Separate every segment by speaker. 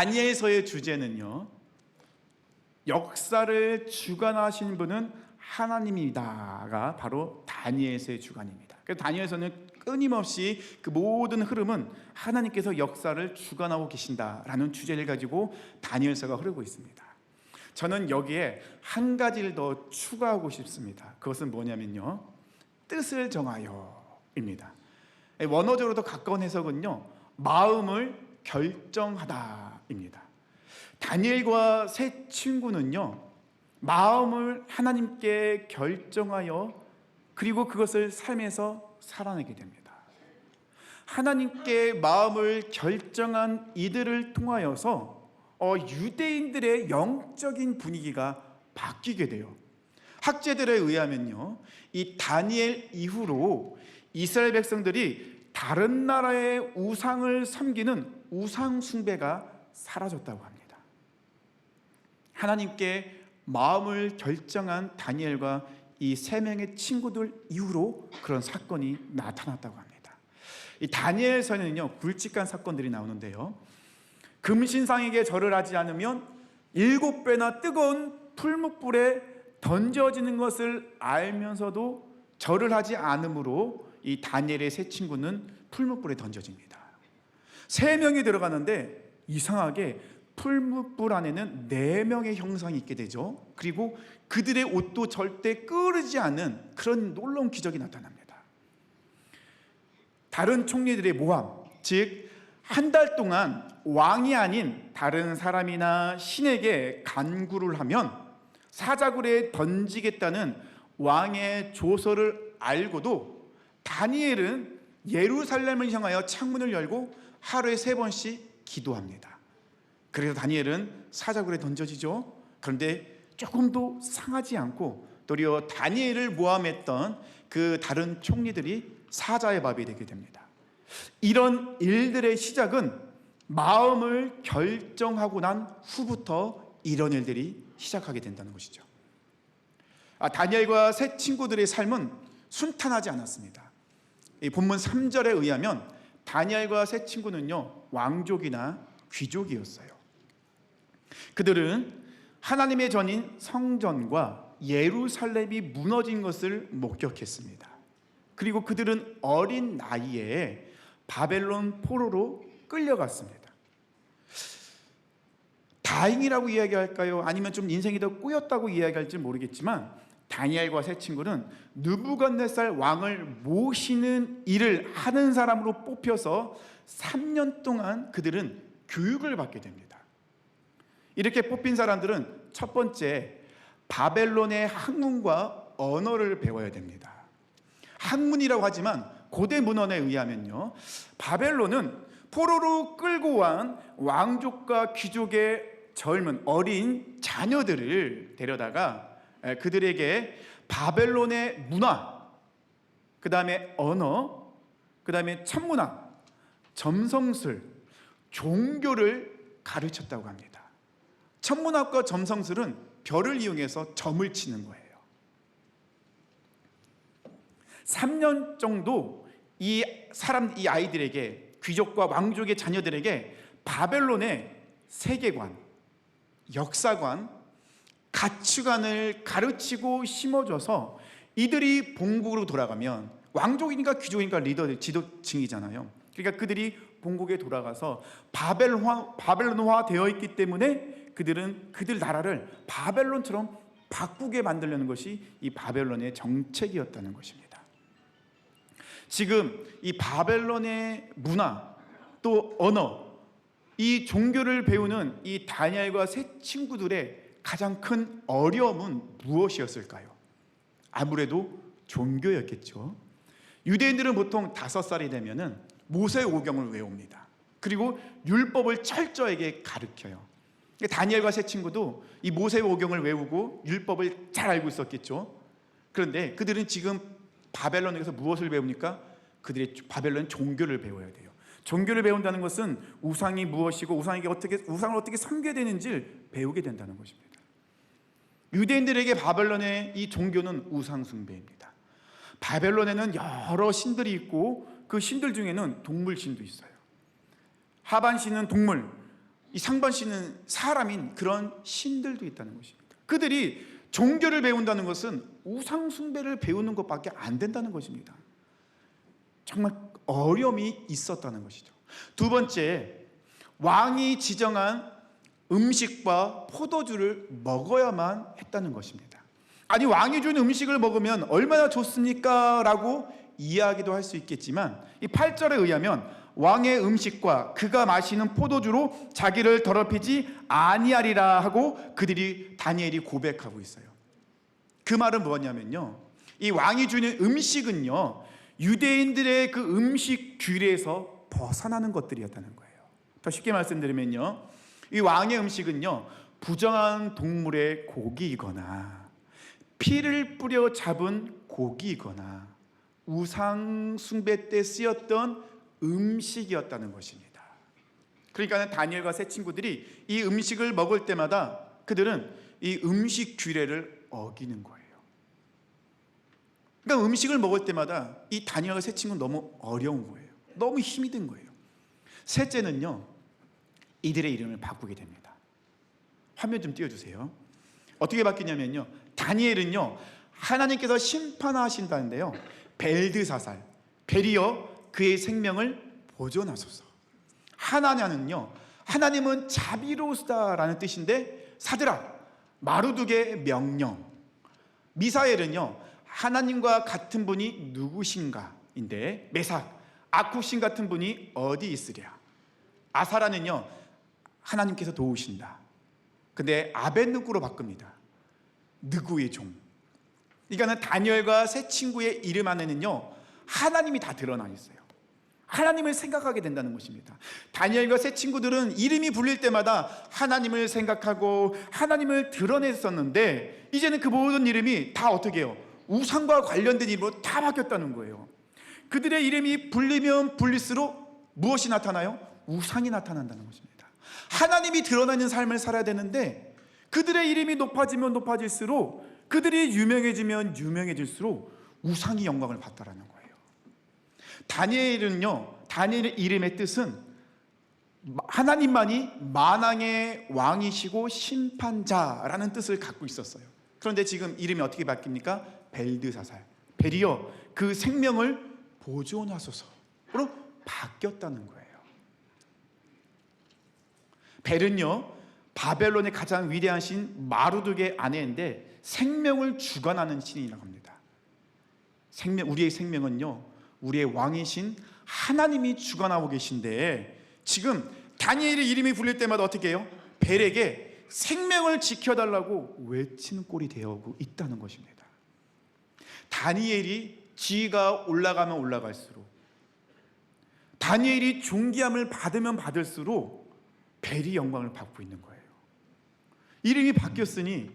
Speaker 1: 다니엘서의 주제는요. 역사를 주관하시는 분은 하나님이다가 바로 다니엘서의 주관입니다. 그래서 다니엘서는 끊임없이 그 모든 흐름은 하나님께서 역사를 주관하고 계신다라는 주제를 가지고 다니엘서가 흐르고 있습니다. 저는 여기에 한 가지를 더 추가하고 싶습니다. 그것은 뭐냐면요. 뜻을 정하여입니다. 원어적으로 더 가까운 해석은요. 마음을 결정하다입니다. 다니엘과 세 친구는요. 마음을 하나님께 결정하여 그리고 그것을 삶에서 살아내게 됩니다. 하나님께 마음을 결정한 이들을 통하여서 어, 유대인들의 영적인 분위기가 바뀌게 돼요. 학제들에 의하면요, 이 다니엘 이후로 이스라엘 백성들이 다른 나라의 우상을 섬기는 우상 숭배가 사라졌다고 합니다. 하나님께 마음을 결정한 다니엘과 이 세 명의 친구들 이후로 그런 사건이 나타났다고 합니다. 이 다니엘서는요 굵직한 사건들이 나오는데요. 금신상에게 절을 하지 않으면 일곱 배나 뜨거운 풀무불에 던져지는 것을 알면서도 절을 하지 않으므로 이 다니엘의 세 친구는 풀무불에 던져집니다. 세 명이 들어가는데 이상하게 풀무불 안에는 네 명의 형상이 있게 되죠. 그리고 그들의 옷도 절대 끄르지 않는 그런 놀라운 기적이 나타납니다. 다른 총리들의 모함, 즉 한 달 동안 왕이 아닌 다른 사람이나 신에게 간구를 하면 사자굴에 던지겠다는 왕의 조서를 알고도 다니엘은 예루살렘을 향하여 창문을 열고 하루에 세 번씩 기도합니다. 그래서 다니엘은 사자굴에 던져지죠. 그런데 조금도 상하지 않고 도리어 다니엘을 모함했던 그 다른 총리들이 사자의 밥이 되게 됩니다. 이런 일들의 시작은 마음을 결정하고 난 후부터 이런 일들이 시작하게 된다는 것이죠. 아, 다니엘과 세 친구들의 삶은 순탄하지 않았습니다. 이 본문 3절에 의하면 다니엘과 세 친구는요 왕족이나 귀족이었어요. 그들은 하나님의 전인 성전과 예루살렘이 무너진 것을 목격했습니다. 그리고 그들은 어린 나이에 바벨론 포로로 끌려갔습니다. 다행이라고 이야기할까요? 아니면 좀 인생이 더 꾸였다고 이야기할지 모르겠지만 다니엘과 세 친구는 느부갓네살 왕을 모시는 일을 하는 사람으로 뽑혀서 3년 동안 그들은 교육을 받게 됩니다. 이렇게 뽑힌 사람들은 첫 번째 바벨론의 학문과 언어를 배워야 됩니다. 학문이라고 하지만 고대 문헌에 의하면요. 바벨론은 포로로 끌고 온 왕족과 귀족의 젊은 어린 자녀들을 데려다가 그들에게 바벨론의 문화, 그 다음에 언어, 그 다음에 천문학, 점성술, 종교를 가르쳤다고 합니다. 천문학과 점성술은 별을 이용해서 점을 치는 거예요. 3년 정도 이 사람, 이 아이들에게 귀족과 왕족의 자녀들에게 바벨론의 세계관, 역사관, 가치관을 가르치고 심어줘서 이들이 본국으로 돌아가면 왕족이니까 귀족이니까 리더들, 지도층이잖아요. 그러니까 그들이 본국에 돌아가서 바벨화, 바벨론화 되어 있기 때문에 그들은 그들 나라를 바벨론처럼 바꾸게 만들려는 것이 이 바벨론의 정책이었다는 것입니다. 지금 이 바벨론의 문화 또 언어 이 종교를 배우는 이 다니엘과 세 친구들의 가장 큰 어려움은 무엇이었을까요? 아무래도 종교였겠죠. 유대인들은 보통 다섯 살이 되면은 모세 오경을 외웁니다. 그리고 율법을 철저하게 가르쳐요. 다니엘과 세 친구도 이 모세 오경을 외우고 율법을 잘 알고 있었겠죠. 그런데 그들은 지금 바벨론에서 무엇을 배웁니까? 그들이 바벨론 종교를 배워야 돼요. 종교를 배운다는 것은 우상이 무엇이고 우상에게 어떻게 우상을 어떻게 섬겨야 되는지를 배우게 된다는 것입니다. 유대인들에게 바벨론의 이 종교는 우상 숭배입니다. 바벨론에는 여러 신들이 있고 그 신들 중에는 동물 신도 있어요. 하반 신은 동물, 이 상반신은 사람인 그런 신들도 있다는 것입니다. 그들이 종교를 배운다는 것은 우상 숭배를 배우는 것밖에 안 된다는 것입니다. 정말 어려움이 있었다는 것이죠. 두 번째, 왕이 지정한 음식과 포도주를 먹어야만 했다는 것입니다. 아니 왕이 준 음식을 먹으면 얼마나 좋습니까? 라고 이야기도 할 수 있겠지만 이 8절에 의하면 왕의 음식과 그가 마시는 포도주로 자기를 더럽히지 아니하리라 하고 그들이 다니엘이 고백하고 있어요. 그 말은 뭐냐면요. 이 왕이 주는 음식은요. 유대인들의 그 음식 규례에서 벗어나는 것들이었다는 거예요. 더 쉽게 말씀드리면요. 이 왕의 음식은요. 부정한 동물의 고기이거나 피를 뿌려 잡은 고기이거나 우상 숭배 때 쓰였던 음식이었다는 것입니다. 그러니까 다니엘과 세 친구들이 이 음식을 먹을 때마다 그들은 이 음식 규례를 어기는 거예요. 그러니까 음식을 먹을 때마다 이 다니엘과 세 친구는 너무 어려운 거예요. 너무 힘이 든 거예요. 셋째는요, 이들의 이름을 바꾸게 됩니다. 화면 좀 띄워주세요. 어떻게 바뀌냐면요, 다니엘은요, 하나님께서 심판하신다는데요, 벨드사살, 벨이여 그의 생명을 보존하소서. 하나냐는요, 하나님은 자비로우시다라는 뜻인데 사드라 마루둑의 명령. 미사엘은요, 하나님과 같은 분이 누구신가인데 메삭 아쿠신 같은 분이 어디 있으랴. 아사라는요, 하나님께서 도우신다. 근데 아벤누구로 바꿉니다. 느구의 종. 그러니까는 다니엘과 세 친구의 이름 안에는요 하나님이 다 드러나 있어요. 하나님을 생각하게 된다는 것입니다. 다니엘과 세 친구들은 이름이 불릴 때마다 하나님을 생각하고 하나님을 드러냈었는데 이제는 그 모든 이름이 다 어떻게 해요? 우상과 관련된 이름으로 다 바뀌었다는 거예요. 그들의 이름이 불리면 불릴수록 무엇이 나타나요? 우상이 나타난다는 것입니다. 하나님이 드러나는 삶을 살아야 되는데 그들의 이름이 높아지면 높아질수록 그들이 유명해지면 유명해질수록 우상이 영광을 받다라는 거예요. 다니엘은요, 다니엘의 이름의 뜻은 하나님만이 만왕의 왕이시고 심판자라는 뜻을 갖고 있었어요. 그런데 지금 이름이 어떻게 바뀝니까? 벨드사살. 벨이요, 그 생명을 보존하소서로 바뀌었다는 거예요. 벨은요, 바벨론의 가장 위대한 신 마루둑의 아내인데 생명을 주관하는 신이라고 합니다. 생명 우리의 생명은요. 우리의 왕이신 하나님이 주관하고 계신데 지금 다니엘의 이름이 불릴 때마다 어떻게 해요? 벨에게 생명을 지켜달라고 외치는 꼴이 되어 있다는 것입니다. 다니엘이 지위가 올라가면 올라갈수록 다니엘이 존귀함을 받으면 받을수록 벨이 영광을 받고 있는 거예요. 이름이 바뀌었으니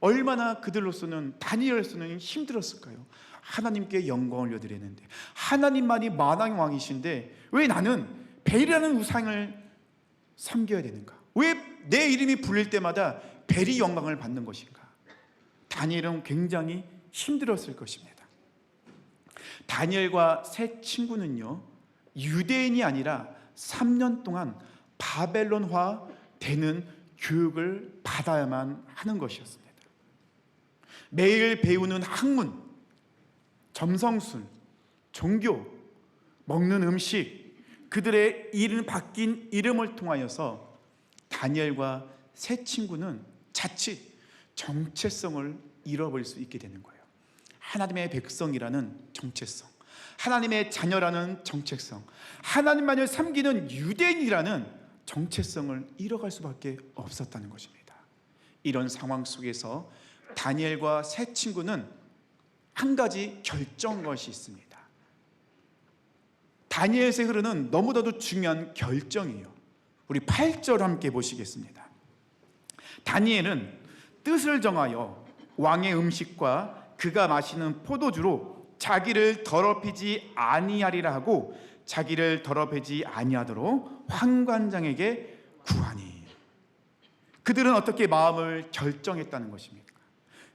Speaker 1: 얼마나 그들로서는 다니엘로서는 힘들었을까요? 하나님께 영광을 여드리는데 하나님만이 만왕의 왕이신데 왜 나는 벨이라는 우상을 섬겨야 되는가? 왜 내 이름이 불릴 때마다 벨이 영광을 받는 것인가? 다니엘은 굉장히 힘들었을 것입니다. 다니엘과 세 친구는요 유대인이 아니라 3년 동안 바벨론화 되는 교육을 받아야만 하는 것이었습니다. 매일 배우는 학문, 점성술, 종교, 먹는 음식, 그들의 이름 바뀐 이름을 통하여서 다니엘과 세 친구는 자칫 정체성을 잃어버릴 수 있게 되는 거예요. 하나님의 백성이라는 정체성, 하나님의 자녀라는 정체성, 하나님만을 섬기는 유대인이라는 정체성을 잃어갈 수밖에 없었다는 것입니다. 이런 상황 속에서 다니엘과 세 친구는 한 가지 결정 것이 있습니다. 다니엘에 흐르는 너무나도 중요한 결정이에요. 우리 8절 함께 보시겠습니다. 다니엘은 뜻을 정하여 왕의 음식과 그가 마시는 포도주로 자기를 더럽히지 아니하리라 하고 자기를 더럽히지 아니하도록 환관장에게 구하니 그들은 어떻게 마음을 결정했다는 것입니까?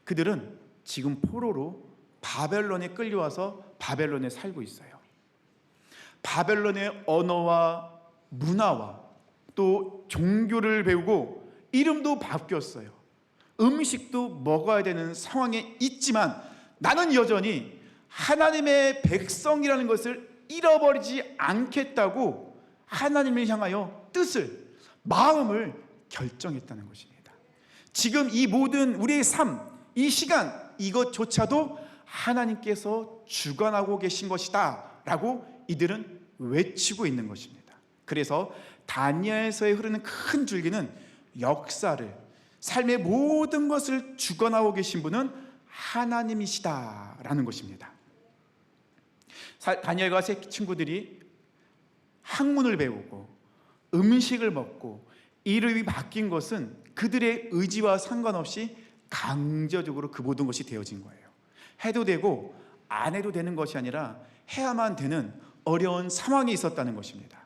Speaker 1: 그들은 지금 포로로 바벨론에 끌려와서 바벨론에 살고 있어요. 바벨론의 언어와 문화와 또 종교를 배우고 이름도 바뀌었어요. 음식도 먹어야 되는 상황에 있지만 나는 여전히 하나님의 백성이라는 것을 잃어버리지 않겠다고 하나님을 향하여 뜻을 마음을 결정했다는 것입니다. 지금 이 모든 우리의 삶, 이 시간 이것조차도 하나님께서 주관하고 계신 것이다 라고 이들은 외치고 있는 것입니다. 그래서 다니엘서에 흐르는 큰 줄기는 역사를 삶의 모든 것을 주관하고 계신 분은 하나님이시다라는 것입니다. 사- 다니엘과 세 친구들이 학문을 배우고 음식을 먹고 이름이 바뀐 것은 그들의 의지와 상관없이 강제적으로 그 모든 것이 되어진 거예요. 해도 되고 안 해도 되는 것이 아니라 해야만 되는 어려운 상황이 있었다는 것입니다.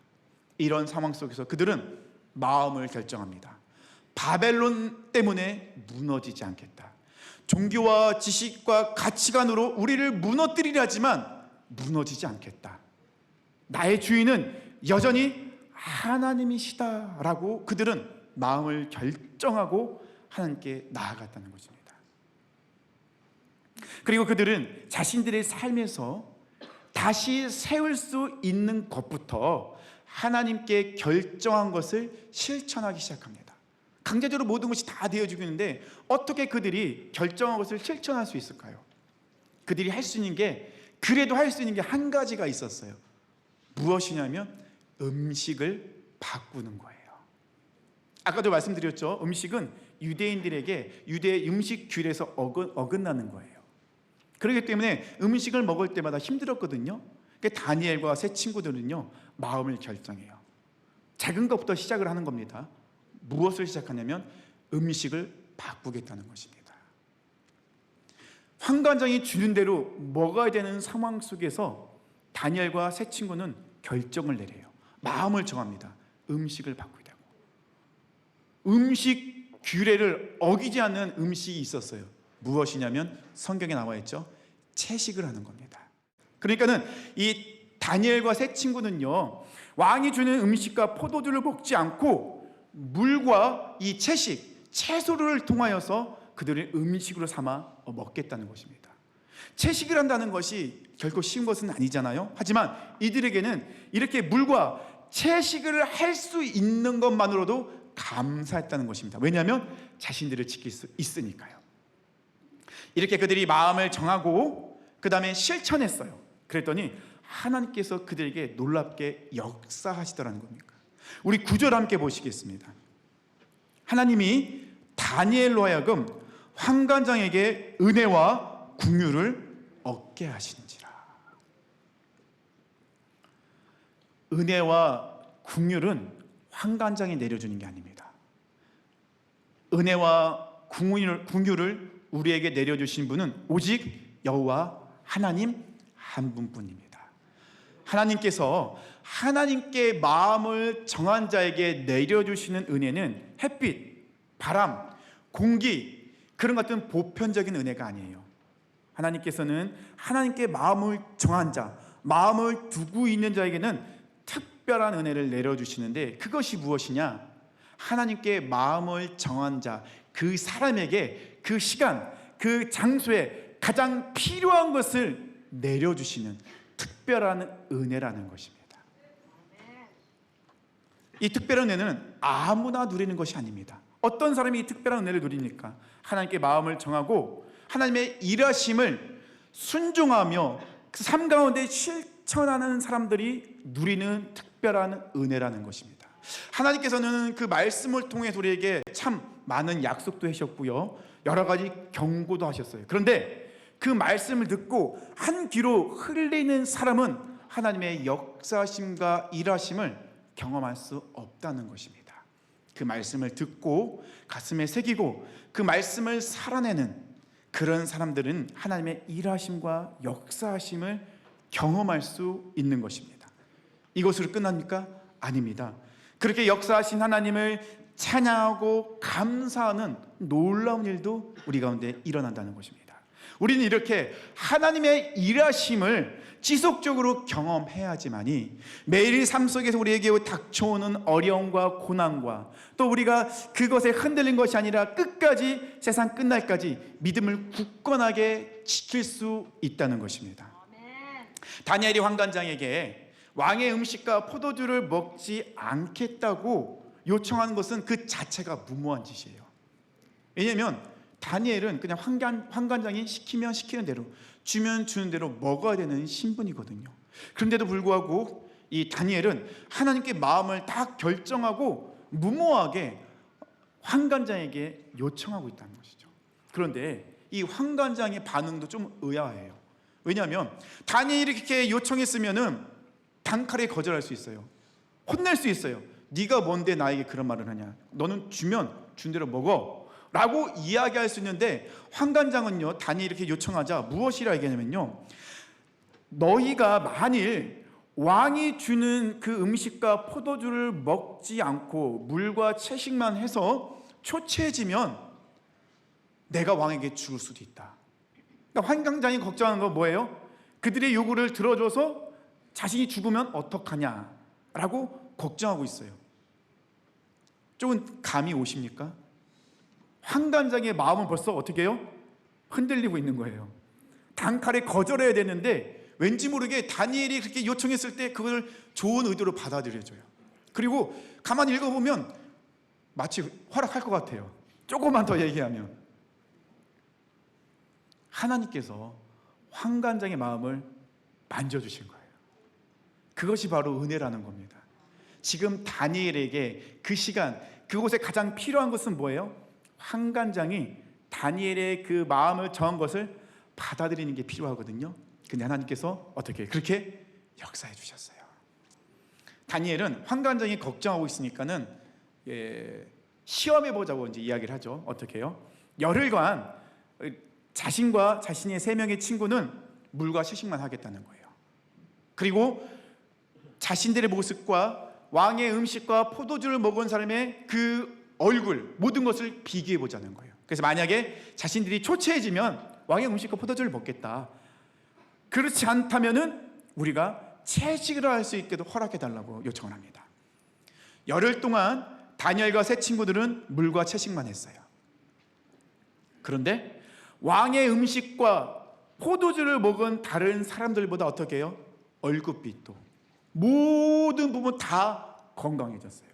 Speaker 1: 이런 상황 속에서 그들은 마음을 결정합니다. 바벨론 때문에 무너지지 않겠다. 종교와 지식과 가치관으로 우리를 무너뜨리려 하지만 무너지지 않겠다. 나의 주인은 여전히 하나님이시다라고 그들은 마음을 결정하고 하나님께 나아갔다는 것입니다. 그리고 그들은 자신들의 삶에서 다시 세울 수 있는 것부터 하나님께 결정한 것을 실천하기 시작합니다. 강제적으로 모든 것이 다 되어지고 있는데 어떻게 그들이 결정한 것을 실천할 수 있을까요? 그들이 할 수 있는 게 그래도 할 수 있는 게 한 가지가 있었어요. 무엇이냐면 음식을 바꾸는 거예요. 아까도 말씀드렸죠. 음식은 유대인들에게 유대 음식 규례에서 어긋, 어긋나는 거예요. 그렇기 때문에 음식을 먹을 때마다 힘들었거든요. 그 다니엘과 세 친구들은요 마음을 결정해요. 작은 것부터 시작을 하는 겁니다. 무엇을 시작하냐면 음식을 바꾸겠다는 것입니다. 황관장이 주는 대로 먹어야 되는 상황 속에서 다니엘과 세 친구는 결정을 내려요. 마음을 정합니다. 음식을 바꾸자고. 음식 규례를 어기지 않는 음식이 있었어요. 무엇이냐면 성경에 나와 있죠. 채식을 하는 겁니다. 그러니까는 이 다니엘과 세 친구는요. 왕이 주는 음식과 포도주를 먹지 않고 물과 이 채식, 채소를 통하여서 그들의 음식으로 삼아 먹겠다는 것입니다. 채식을 한다는 것이 결코 쉬운 것은 아니잖아요. 하지만 이들에게는 이렇게 물과 채식을 할 수 있는 것만으로도 감사했다는 것입니다. 왜냐하면 자신들을 지킬 수 있으니까요. 이렇게 그들이 마음을 정하고 그 다음에 실천했어요. 그랬더니 하나님께서 그들에게 놀랍게 역사하시더라는 겁니까? 우리 구절 함께 보시겠습니다. 하나님이 다니엘로 하여금 황관장에게 은혜와 궁유를 얻게 하신지라. 은혜와 궁유는 황관장이 내려주는 게 아닙니다. 은혜와 궁유를 우리에게 내려주신 분은 오직 여호와 하나님 한 분뿐입니다. 하나님께서 하나님께 마음을 정한 자에게 내려주시는 은혜는 햇빛, 바람, 공기 그런 같은 보편적인 은혜가 아니에요. 하나님께서는 하나님께 마음을 정한 자, 마음을 두고 있는 자에게는 특별한 은혜를 내려주시는데 그것이 무엇이냐? 하나님께 마음을 정한 자, 그 사람에게 그 시간, 그 장소에 가장 필요한 것을 내려주시는 특별한 은혜라는 것입니다. 이 특별한 은혜는 아무나 누리는 것이 아닙니다. 어떤 사람이 이 특별한 은혜를 누립니까? 하나님께 마음을 정하고 하나님의 일하심을 순종하며 그 삶 가운데 실천하는 사람들이 누리는 특별한 은혜라는 것입니다. 하나님께서는 그 말씀을 통해 우리에게 참 많은 약속도 하셨고요. 여러 가지 경고도 하셨어요. 그런데 그 말씀을 듣고 한 귀로 흘리는 사람은 하나님의 역사심과 일하심을 경험할 수 없다는 것입니다. 그 말씀을 듣고 가슴에 새기고 그 말씀을 살아내는 그런 사람들은 하나님의 일하심과 역사하심을 경험할 수 있는 것입니다. 이것으로 끝납니까? 아닙니다. 그렇게 역사하신 하나님을 찬양하고 감사하는 놀라운 일도 우리 가운데 일어난다는 것입니다. 우리는 이렇게 하나님의 일하심을 지속적으로 경험해야지만이 매일 삶 속에서 우리에게 닥쳐오는 어려움과 고난과 또 우리가 그것에 흔들린 것이 아니라 끝까지 세상 끝날까지 믿음을 굳건하게 지킬 수 있다는 것입니다. 다니엘이 환관장에게 왕의 음식과 포도주를 먹지 않겠다고 요청하는 것은 그 자체가 무모한 짓이에요. 왜냐하면 다니엘은 그냥 환관, 환관장이 시키면 시키는 대로 주면 주는 대로 먹어야 되는 신분이거든요. 그런데도 불구하고 이 다니엘은 하나님께 마음을 다 결정하고 무모하게 환관장에게 요청하고 있다는 것이죠. 그런데 이 환관장의 반응도 좀 의아해요. 왜냐하면 다니엘이 이렇게 요청했으면은 단칼에 거절할 수 있어요. 혼낼 수 있어요. 네가 뭔데 나에게 그런 말을 하냐? 너는 주면 준 대로 먹어. 라고 이야기할 수 있는데 환관장은요 단이 이렇게 요청하자 무엇이라 얘기하냐면요 너희가 만일 왕이 주는 그 음식과 포도주를 먹지 않고 물과 채식만 해서 초췌해지면 내가 왕에게 죽을 수도 있다. 그러니까 환관장이 걱정하는 건 뭐예요? 그들의 요구를 들어줘서 자신이 죽으면 어떡하냐라고 걱정하고 있어요. 조금 감이 오십니까? 환관장의 마음은 벌써 어떻게 해요? 흔들리고 있는 거예요. 단칼에 거절해야 되는데 왠지 모르게 다니엘이 그렇게 요청했을 때 그걸 좋은 의도로 받아들여져요. 그리고 가만히 읽어보면 마치 허락할 것 같아요. 조금만 더 얘기하면 하나님께서 환관장의 마음을 만져주신 거예요. 그것이 바로 은혜라는 겁니다. 지금 다니엘에게 그 시간 그곳에 가장 필요한 것은 뭐예요? 환관장이 다니엘의 그 마음을 정한 것을 받아들이는 게 필요하거든요. 근데 하나님께서 어떻게 그렇게 역사해 주셨어요. 다니엘은 환관장이 걱정하고 있으니까는 예, 시험해 보자고 이제 이야기를 하죠. 어떻게요? 열흘간 자신과 자신의 세 명의 친구는 물과 채식만 하겠다는 거예요. 그리고 자신들의 모습과 왕의 음식과 포도주를 먹은 사람의 그 얼굴 모든 것을 비교해 보자는 거예요. 그래서 만약에 자신들이 초췌해지면 왕의 음식과 포도주를 먹겠다. 그렇지 않다면은 우리가 채식을 할 수 있게도 허락해 달라고 요청을 합니다. 열흘 동안 다니엘과 세 친구들은 물과 채식만 했어요. 그런데 왕의 음식과 포도주를 먹은 다른 사람들보다 어떻게 해요? 얼굴빛도 모든 부분 다 건강해졌어요.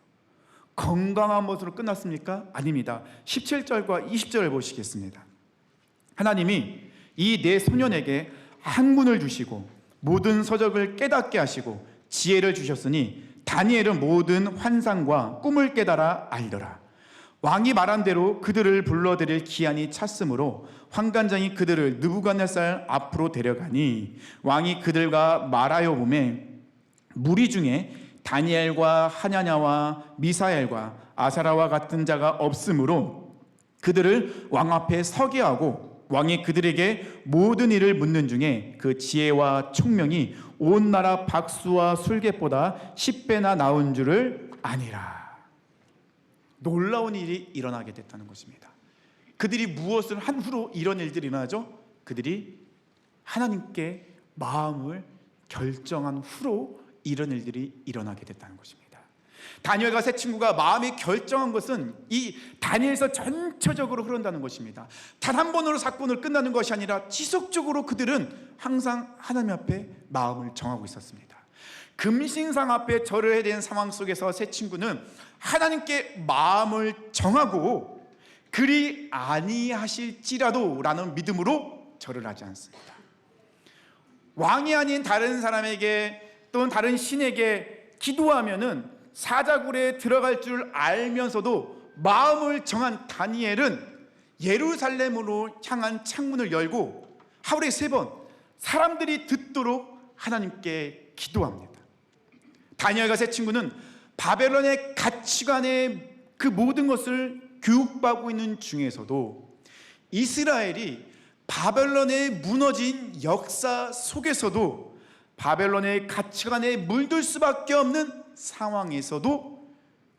Speaker 1: 건강한 모습으로 끝났습니까? 아닙니다. 17절과 20절을 보시겠습니다. 하나님이 이 네 소년에게 학문을 주시고 모든 서적을 깨닫게 하시고 지혜를 주셨으니 다니엘은 모든 환상과 꿈을 깨달아 알더라. 왕이 말한 대로 그들을 불러들일 기한이 찼으므로 환관장이 그들을 느부갓네살 앞으로 데려가니 왕이 그들과 말하여 보매 무리 중에 다니엘과 하냐냐와 미사엘과 아사라와 같은 자가 없으므로 그들을 왕 앞에 서게 하고 왕이 그들에게 모든 일을 묻는 중에 그 지혜와 총명이 온 나라 박수와 술객보다 10배나 나온 줄을 아니라 놀라운 일이 일어나게 됐다는 것입니다. 그들이 무엇을 한 후로 이런 일들이 일어나죠? 그들이 하나님께 마음을 결정한 후로 이런 일들이 일어나게 됐다는 것입니다. 다니엘과 세 친구가 마음이 결정한 것은 이 다니엘서 전체적으로 흐른다는 것입니다. 단 한 번으로 사건을 끝나는 것이 아니라 지속적으로 그들은 항상 하나님 앞에 마음을 정하고 있었습니다. 금신상 앞에 절을 해야 되는 상황 속에서 세 친구는 하나님께 마음을 정하고 그리 아니하실지라도라는 믿음으로 절을 하지 않습니다. 왕이 아닌 다른 사람에게 또는 다른 신에게 기도하면은 사자굴에 들어갈 줄 알면서도 마음을 정한 다니엘은 예루살렘으로 향한 창문을 열고 하루에 세 번 사람들이 듣도록 하나님께 기도합니다. 다니엘과 세 친구는 바벨론의 가치관의 그 모든 것을 교육받고 있는 중에서도 이스라엘이 바벨론에 무너진 역사 속에서도 바벨론의 가치관에 물들 수밖에 없는 상황에서도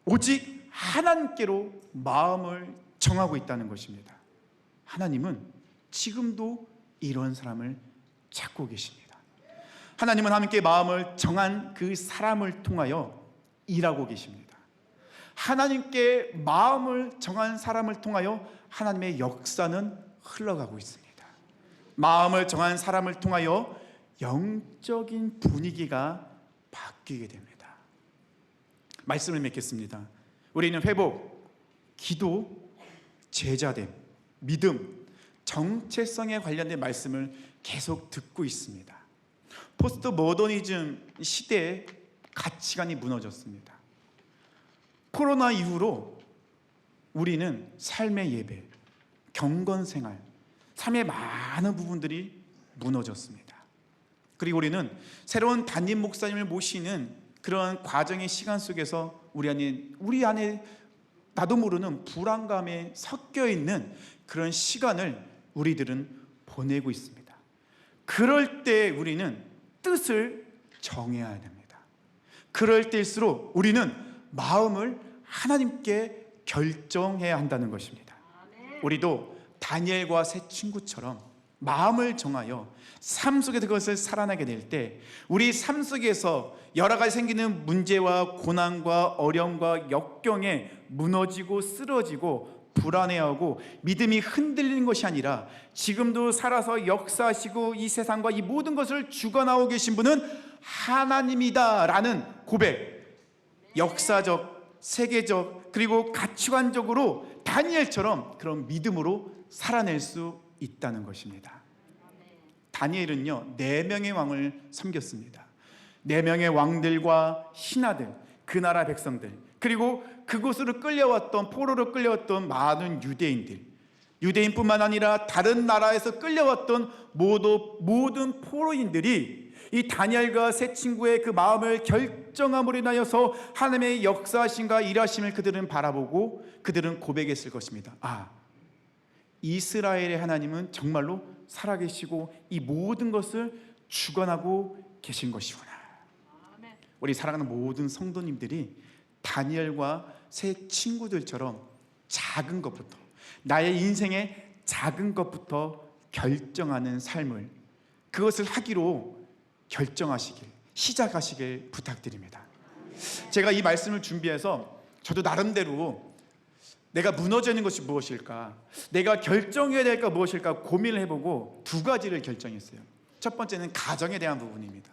Speaker 1: 오직 하나님께로 마음을 정하고 있다는 것입니다. 하나님은 지금도 이런 사람을 찾고 계십니다. 하나님은 함께 마음을 정한 그 사람을 통하여 일하고 계십니다. 하나님께 마음을 정한 사람을 통하여 하나님의 역사는 흘러가고 있습니다. 마음을 정한 사람을 통하여 영적인 분위기가 바뀌게 됩니다. 말씀을 맺겠습니다. 우리는 회복, 기도, 제자됨, 믿음, 정체성에 관련된 말씀을 계속 듣고 있습니다. 포스트 모더니즘 시대의 가치관이 무너졌습니다. 코로나 이후로 우리는 삶의 예배, 경건 생활, 삶의 많은 부분들이 무너졌습니다. 그리고 우리는 새로운 담임 목사님을 모시는 그런 과정의 시간 속에서 우리 안에 우리 안에 나도 모르는 불안감에 섞여 있는 그런 시간을 우리들은 보내고 있습니다. 그럴 때 우리는 뜻을 정해야 됩니다. 그럴 때일수록 우리는 마음을 하나님께 결정해야 한다는 것입니다. 우리도 다니엘과 새 친구처럼 마음을 정하여 삶 속에서 그것을 살아나게 될 때 우리 삶 속에서 여러 가지 생기는 문제와 고난과 어려움과 역경에 무너지고 쓰러지고 불안해하고 믿음이 흔들리는 것이 아니라 지금도 살아서 역사하시고 이 세상과 이 모든 것을 주관하고 계신 분은 하나님이다라는 고백. 역사적 세계적 그리고 가치관적으로 다니엘처럼 그런 믿음으로 살아낼 수 있다는 것입니다. 다니엘은요 네 명의 왕을 섬겼습니다. 네 명의 왕들과 신하들, 그 나라 백성들, 그리고 그곳으로 끌려왔던 포로로 끌려왔던 많은 유대인들, 유대인뿐만 아니라 다른 나라에서 끌려왔던 모두 모든 포로인들이 이 다니엘과 새 친구의 그 마음을 결정함으로 인하여서 하나님의 역사하심과 일하심을 그들은 바라보고 그들은 고백했을 것입니다. 아, 이스라엘의 하나님은 정말로 살아계시고 이 모든 것을 주관하고 계신 것이구나. 우리 사랑하는 모든 성도님들이 다니엘과 새 친구들처럼 작은 것부터 나의 인생의 작은 것부터 결정하는 삶을 그것을 하기로 결정하시길 시작하시길 부탁드립니다. 제가 이 말씀을 준비해서 저도 나름대로 내가 무너져 있는 것이 무엇일까? 내가 결정해야 될까 무엇일까 고민을 해보고 두 가지를 결정했어요. 첫 번째는 가정에 대한 부분입니다.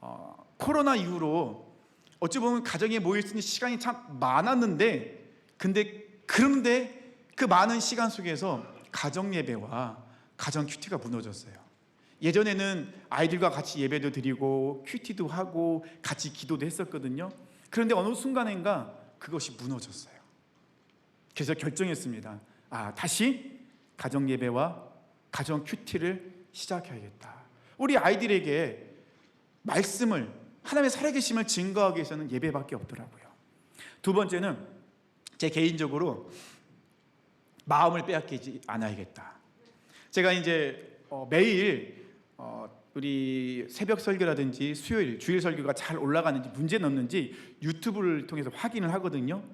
Speaker 1: 어, 코로나 이후로 어찌 보면 가정에 모일 수 있는 시간이 참 많았는데, 근데 그런데 그 많은 시간 속에서 가정 예배와 가정 큐티가 무너졌어요. 예전에는 아이들과 같이 예배도 드리고 큐티도 하고 같이 기도도 했었거든요. 그런데 어느 순간인가 그것이 무너졌어요. 그래서 결정했습니다. 아, 다시 가정 예배와 가정 큐티를 시작해야겠다. 우리 아이들에게 말씀을 하나님의 살아계심을 증거하기 위해서는 예배밖에 없더라고요. 두 번째는 제 개인적으로 마음을 빼앗기지 않아야겠다. 제가 이제 어, 매일 어, 우리 새벽 설교라든지 수요일 주일 설교가 잘 올라가는지 문제는 없는지 유튜브를 통해서 확인을 하거든요.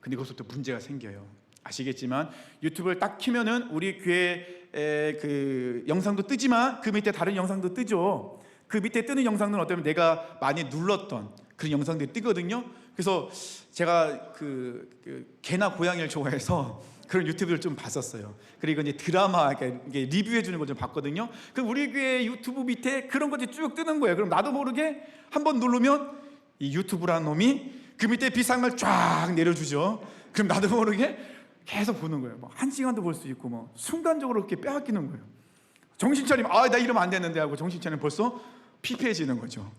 Speaker 1: 근데 거기서부터 문제가 생겨요. 아시겠지만 유튜브를 딱 키면은 우리 교회 그 영상도 뜨지만 그 밑에 다른 영상도 뜨죠. 그 밑에 뜨는 영상들은 어쩌면 내가 많이 눌렀던 그런 영상들이 뜨거든요. 그래서 제가 그, 그 개나 고양이를 좋아해서 그런 유튜브를 좀 봤었어요. 그리고 이제 드라마 이렇게 리뷰해 주는 거좀 봤거든요. 그 우리 교회 유튜브 밑에 그런 것들이 쭉 뜨는 거예요. 그럼 나도 모르게 한번 누르면 이 유튜브라는 놈이 그 밑에 비상을 쫙 내려주죠. 그럼 나도 모르게 계속 보는 거예요. 뭐 한 시간도 볼 수 있고 뭐 순간적으로 이렇게 빼앗기는 거예요. 정신 차리면 아 나 이러면 안 되는데 하고 정신 차리면 벌써 피폐해지는 거죠.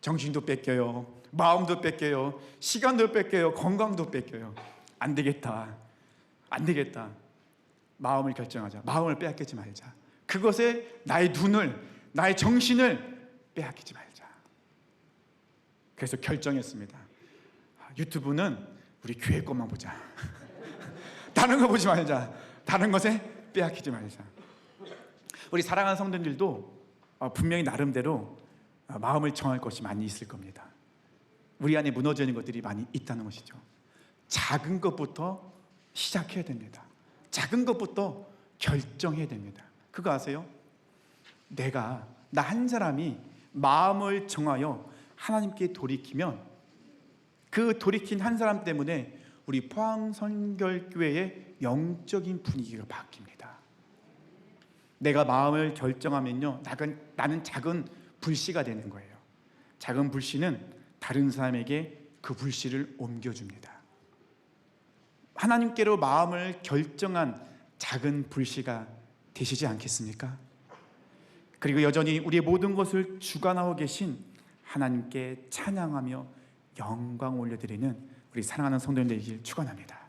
Speaker 1: 정신도 뺏겨요. 마음도 뺏겨요. 시간도 뺏겨요. 건강도 뺏겨요. 안 되겠다. 안 되겠다. 마음을 결정하자. 마음을 빼앗기지 말자. 그것에 나의 눈을, 나의 정신을 빼앗기지 말자. 그래서 결정했습니다. 아, 유튜브는 우리 교회 것만 보자. 다른 거 보지 말자. 다른 것에 빼앗기지 말자. 우리 사랑하는 성도들도 어, 분명히 나름대로 어, 마음을 정할 것이 많이 있을 겁니다. 우리 안에 무너져 있는 것들이 많이 있다는 것이죠. 작은 것부터 시작해야 됩니다. 작은 것부터 결정해야 됩니다. 그거 아세요? 내가 나 한 사람이 마음을 정하여 하나님께 돌이키면 그 돌이킨 한 사람 때문에 우리 포항 선결교회의 영적인 분위기가 바뀝니다. 내가 마음을 결정하면요, 나는 작은 불씨가 되는 거예요. 작은 불씨는 다른 사람에게 그 불씨를 옮겨줍니다. 하나님께로 마음을 결정한 작은 불씨가 되시지 않겠습니까? 그리고 여전히 우리의 모든 것을 주관하고 계신 하나님께 찬양하며 영광 올려드리는 우리 사랑하는 성도님들 되길 축원합니다.